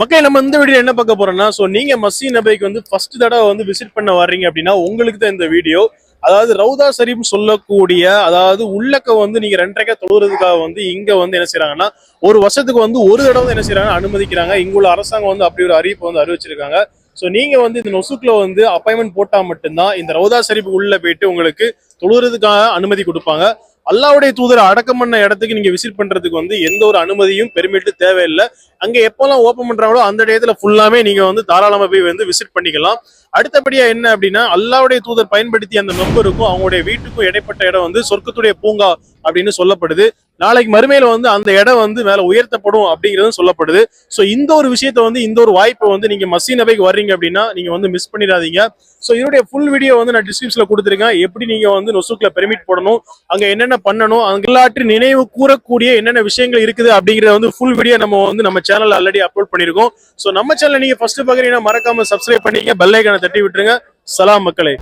மக்கள் நம்ம இந்த வீடியோ என்ன பார்க்க போறோம்னா சோ நீங்க மசி நபைக்கு வந்து ஃபர்ஸ்ட் தடவை வந்து விசிட் பண்ண வர்றீங்க அப்படின்னா உங்களுக்கு தான் இந்த வீடியோ. அதாவது ரவுதா சரீப் சொல்லக்கூடிய அதாவது உள்ளக்க வந்து நீங்க ரெண்டரைக்கா தொழுறதுக்காக வந்து இங்க வந்து என்ன செய்யறாங்கன்னா ஒரு வருஷத்துக்கு வந்து ஒரு தடவை என்ன செய்றாங்க அனுமதிக்கிறாங்க. இங்குள்ள அரசாங்கம் வந்து அப்படி ஒரு அறிவிப்பு வந்து அறிவிச்சிருக்காங்க. ஸோ நீங்க வந்து இந்த நொசுக்குல வந்து அப்பாயின்மெண்ட் போட்டா மட்டும்தான் இந்த ரவுதா சரீப் உள்ள போயிட்டு உங்களுக்கு தொழுறதுக்காக அனுமதி கொடுப்பாங்க. அல்லாவுடைய தூதரை அடக்கம் பண்ண இடத்துக்கு நீங்க விசிட் பண்றதுக்கு வந்து எந்த ஒரு அனுமதியும் பெருமிட்டு தேவையில்லை. அங்க எப்போல்லாம் ஓப்பன் பண்றாங்களோ அந்த டேத்துல ஃபுல்லாமே நீங்க வந்து தாராளமா போய் வந்து விசிட் பண்ணிக்கலாம். அடுத்தபடியா என்ன அப்படின்னா அல்லாவுடைய தூதர் பயன்படுத்திய அந்த மெம்பருக்கும் அவங்களுடைய வீட்டுக்கும் இடைப்பட்ட இடம் வந்து சொர்க்கத்துடைய பூங்கா அப்படின்னு சொல்லப்படுது. நாளைக்கு மறுமையில வந்து அந்த இடம் வந்து மேல உயர்த்தப்படும் அப்படிங்கிறதும் சொல்லப்படுது. சோ இந்த ஒரு விஷயத்த வந்து இந்த ஒரு வாய்ப்பை வந்து நீங்க மசீனபைக்கு வர்றீங்க அப்படின்னா நீங்க வந்து மிஸ் பண்ணிடாதீங்க. சோ இதனுடைய ஃபுல் வீடியோ வந்து நான் டிஸ்கிரிப்ஷன்ல கொடுத்துருக்கேன். எப்படி நீங்க வந்து நொசுக்ல பெர்மிட் போடணும் அங்க என்னென்ன பண்ணணும் அங்க நினைவு கூறக்கூடிய என்னென்ன விஷயங்கள் இருக்குது அப்படிங்கறத வந்து ஃபுல் வீடியோ நம்ம வந்து நம்ம சேனல் ஆல்ரெடி அப்லோட் பண்ணிருக்கோம். சோ நம்ம சேனல் நீங்க ஃபர்ஸ்ட் பாக்குறீங்கன்னா மறக்காம சப்ஸ்கிரைப் பண்ணிக்க பெல் ஐக்கனை தட்டி விட்டுருங்க. சலாம் மக்களே.